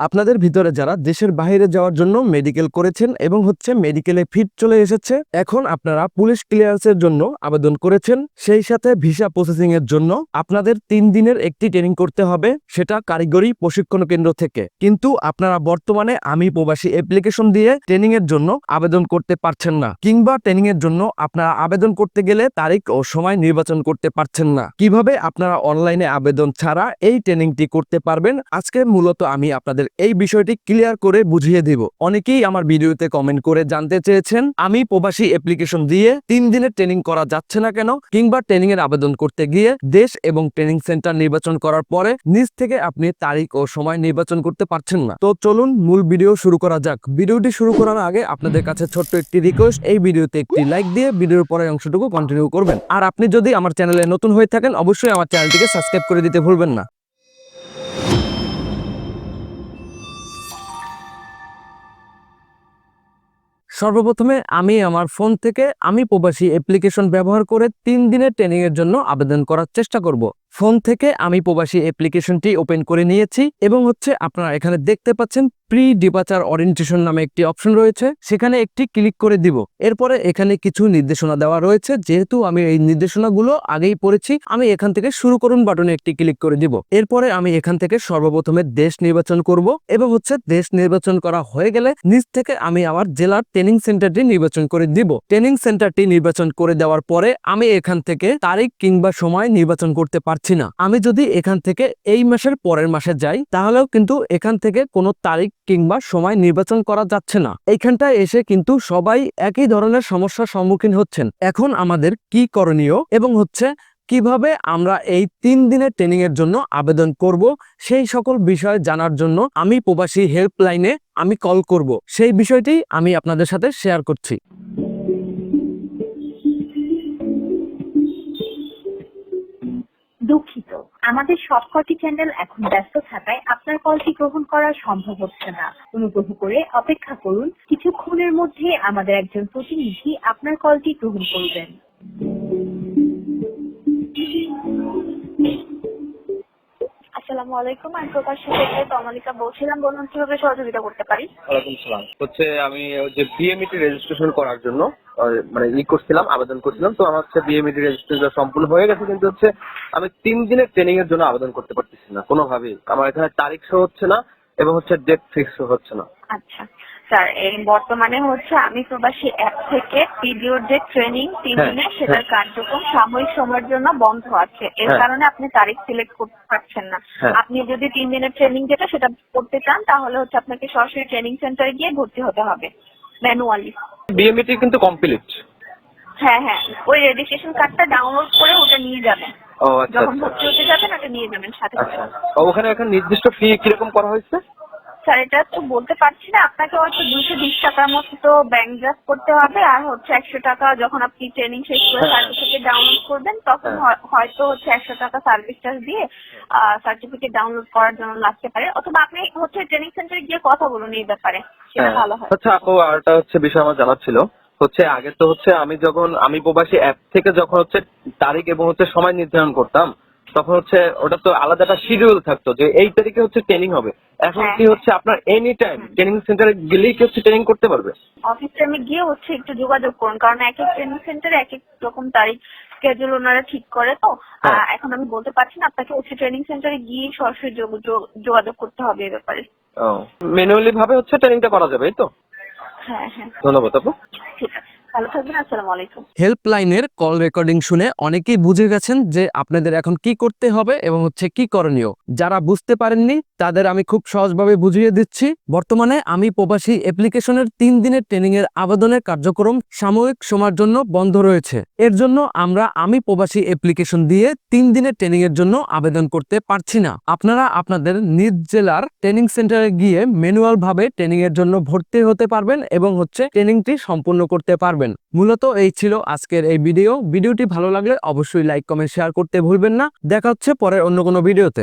আপনাদের ভিতরে যারা দেশের বাইরে যাওয়ার জন্য মেডিকেল করেছেন এবং হচ্ছে মেডিকেলে ফিট চলে এসেছে, এখন আপনারা পুলিশ ক্লিয়ারেন্সের জন্য আবেদন করেছেন। সেই সাথে ভিসা প্রসেসিং এর জন্য আপনাদের তিন দিনের একটি ট্রেনিং করতে হবে, সেটা কারিগরি প্রশিক্ষণ কেন্দ্র থেকে। কিন্তু আপনারা বর্তমানে আমি প্রবাসী অ্যাপ্লিকেশন দিয়ে ট্রেনিং এর জন্য আবেদন করতে পারছেন না, কিংবা ট্রেনিং এর জন্য আপনারা আবেদন করতে গেলে তারিখ ও সময় নির্বাচন করতে পারছেন না। কীভাবে আপনারা অনলাইনে আবেদন ছাড়া এই ট্রেনিংটি করতে পারবেন, আজকে মূলত আমি আপনাদের এই বিষয়টি ক্লিয়ার করে বুঝিয়ে দিব। অনেকেই আমার ভিডিওতে কমেন্ট করে জানতে চেয়েছেন, আমি প্রবাসী অ্যাপ্লিকেশন দিয়ে তিন দিনের ট্রেনিং করা যাচ্ছে না কেন? কিংবা ট্রেনিং এর আবেদন করতে গিয়ে দেশ এবং ট্রেনিং সেন্টার নির্বাচন করার পরে নিজ থেকে আপনি তারিখ ও সময় নির্বাচন করতে পারছেন না। তো চলুন মূল ভিডিও শুরু করা যাক। ভিডিওটি শুরু করার আগে আপনাদের কাছে ছোট্ট একটি রিকোয়েস্ট এই ভিডিওতে একটি লাইক দিয়ে ভিডিওর পরের অংশটুকু কন্টিনিউ করবেন। আর আপনি যদি আমার চ্যানেলে নতুন হয়ে থাকেন, অবশ্যই আমার চ্যানেলটিকে সাবস্ক্রাইব করে দিতে ভুলবেন না। সর্বপ্রথমে আমি আমার ফোন থেকে আমি প্রবাসী অ্যাপ্লিকেশন ব্যবহার করে তিন দিনের ট্রেনিংয়ের জন্য আবেদন করার চেষ্টা করব। ফোন থেকে আমি প্রবাসী অ্যাপ্লিকেশনটি ওপেন করে নিয়েছি এবং হচ্ছে আপনারা এখানে দেখতে পাচ্ছেন প্রি ডিপাচার অরিয়েন্টেশন নামে একটি অপশন রয়েছে। সেখানে একটি ক্লিক করে দিব। এরপরে এখানে কিছু নির্দেশনা দেওয়া রয়েছে। যেহেতু আমি এই নির্দেশনাগুলো আগেই পড়েছি, আমি এখান থেকে শুরু করুন বাটনে একটি ক্লিক করে দিব। এরপরে আমি এখান থেকে সর্বপ্রথমে দেশ নির্বাচন করব এবং হচ্ছে দেশ নির্বাচন করা হয়ে গেলে নিচ থেকে আমি আমার জেলার ট্রেনিং সেন্টারটি নির্বাচন করে দিব। ট্রেনিং সেন্টারটি নির্বাচন করে দেওয়ার পরে আমি এখান থেকে তারিখ কিংবা সময় নির্বাচন করতে পারছি না। আমি যদি এখান থেকে এই মাসের পরের মাসে যাই, তাহলেও কিন্তু এখান থেকে কোনো তারিখ কিংবা সময় নির্বাচন করা যাচ্ছে না। এইখানটায় এসে কিন্তু সবাই একই ধরনের সমস্যার সম্মুখীন হচ্ছেন। এখন আমাদের কি করণীয় এবং হচ্ছে কীভাবে আমরা এই তিন দিনের ট্রেনিং এর জন্য আবেদন করব, সেই সকল বিষয় জানার জন্য আমি প্রবাসী হেল্পলাইনে আমি কল করব। সেই বিষয়টি আমি আপনাদের সাথে শেয়ার করছি। দুঃখিত। আমাদের সবকটি চ্যানেল এখন ব্যস্ত থাকায় আপনার কলটি গ্রহণ করা সম্ভব হচ্ছে না। অনুগ্রহ করে অপেক্ষা করুন। কিছুক্ষণের মধ্যে আমাদের একজন প্রতিনিধি আপনার কলটি গ্রহণ করবেন। আসসালামু আলাইকুম। আমি প্রকাশ্য থেকে কমলিকা বলছিলাম বলুন কীভাবে সহযোগিতা করতে পারি? ওয়ালাইকুম সালাম। হচ্ছে আমি যে বিএমইটি রেজিস্ট্রেশন করার জন্য মানে ই করছিলাম আবেদন করছিলাম। তো আমার হচ্ছে বিএমইটি রেজিস্ট্রেশন সম্পূর্ণ হয়ে গেছে কিন্তু হচ্ছে আমি তিন দিনের ট্রেনিং এর জন্য আবেদন করতে পারতেছি না কোনোভাবেই। আমার এখানে তারিখ শো হচ্ছে না এবং হচ্ছে ডেট ফিক্স হচ্ছে না। আচ্ছা। স্যার এই বর্তমানে হচ্ছে আমি প্রবাসী অ্যাপ থেকে পিডিওর যে ট্রেনিং তিন হ্যাঁ, দিনের সেটার কার্যক্রম সাময়িক সময়ের জন্য বন্ধ আছে। এর হ্যাঁ। কারণে আপনি তারিখ সিলেক্ট করতে পারছেন না। হ্যাঁ। আপনি যদি তিন দিনের ট্রেনিং যেটা সেটা করতে চান তাহলে হচ্ছে আপনাকে সরাসরি ট্রেনিং সেন্টারে গিয়ে ভর্তি হতে হবে ম্যানুয়ালি বিএমইটি কিন্তু কমপ্লিট হ্যাঁ হ্যাঁ। ওই রেজিস্ট্রেশন কার্ডটা ডাউনলোড করে ওটা নিয়ে যাবেন। ও আচ্ছা যখন আচ্ছা। ভর্তি হতে যাবেন ওটা নিয়ে যাবেন সাথে সাথে। আচ্ছা ওখানে এখন নির্দিষ্ট ফি কীরকম করা হয়েছে? স্যার এটা তো বলতে পারছি না আপনাকে হয়তো দুশো বিশ টাকার মতো তো ব্যাংক ড্রাফট করতে হবে আর হচ্ছে একশো টাকা যখন আপনি ট্রেনিং শেষ করে হ্যাঁ। সার্টিফিকেট ডাউনলোড করবেন তখন হ্যাঁ। হয়- হয়তো হচ্ছে একশো টাকা সার্ভিস চার্জ দিয়ে সার্টিফিকেট ডাউনলোড করার জন্য লাগতে পারে অথবা আপনি হচ্ছে ট্রেনিং সেন্টারে গিয়ে কথা বলুন এই ব্যাপারে সেটা হ্যাঁ। ভালো হয় আচ্ছা আপু আরেকটা হচ্ছে বিষয় আমার জানার ছিল হচ্ছে আগে তো হচ্ছে আমি যখন আমি প্রবাসী অ্যাপ থেকে যখন হচ্ছে তারিখ এবং হচ্ছে সময় নির্ধারণ করতাম তখন হচ্ছে ওটা তো আলাদা একটা শিডিউল থাকতো যে এই তারিখে হচ্ছে ট্রেনিং হবে এখন হ্যাঁ, কি। হচ্ছে আপনার এনি টাইম ট্রেনিং সেন্টারে গেলেই কি হচ্ছে ট্রেনিং করতে পারবে? অফিস টাইমে গিয়ে হচ্ছে একটু যোগাযোগ করুন কারণ এক এক ট্রেনিং সেন্টারে এক এক রকম তারিখ স্কেজুল ওনারা ঠিক করে তো। হ্যাঁ। এখন আমি বলতে পারছি না আপনাকে হচ্ছে ট্রেনিং সেন্টারে গিয়ে সরাসরি যোগ- যোগ- যোগাযোগ করতে হবে এ ব্যাপারে। ম্যানুয়ালি ভাবে হচ্ছে ট্রেনিংটা করা যাবে এই তো? হ্যাঁ হ্যাঁ। ধন্যবাদ আপু। ঠিক আছে। হেল্পলাইনের কল রেকর্ডিং শুনে অনেকেই বুঝে গেছেন যে আপনাদের এখন কি করতে হবে এবং হচ্ছে কি করণীয়। যারা বুঝতে পারেননি, তাদের আমি খুব সহজভাবে বুঝিয়ে দিচ্ছি। বর্তমানে আমি প্রবাসী অ্যাপ্লিকেশনের তিন দিনের ট্রেনিং এর আবেদনের কার্যক্রম সাময়িক সময়ের জন্য বন্ধ রয়েছে। এর জন্য আমরা, আমি প্রবাসী অ্যাপ্লিকেশন দিয়ে তিন দিনের ট্রেনিং এর জন্য আবেদন করতে পারছি না। আপনারা আপনাদের নিজ জেলার ট্রেনিং সেন্টারে গিয়ে ম্যানুয়াল ভাবে ট্রেনিং এর জন্য ভর্তি হতে পারবেন এবং হচ্ছে ট্রেনিংটি সম্পূর্ণ করতে পারবেন। মূলত এই ছিল আজকের এই ভিডিও। ভিডিওটি ভালো লাগলে অবশ্যই লাইক, কমেন্ট, শেয়ার করতে ভুলবেন না। দেখা হচ্ছে পরের অন্য কোনো ভিডিওতে।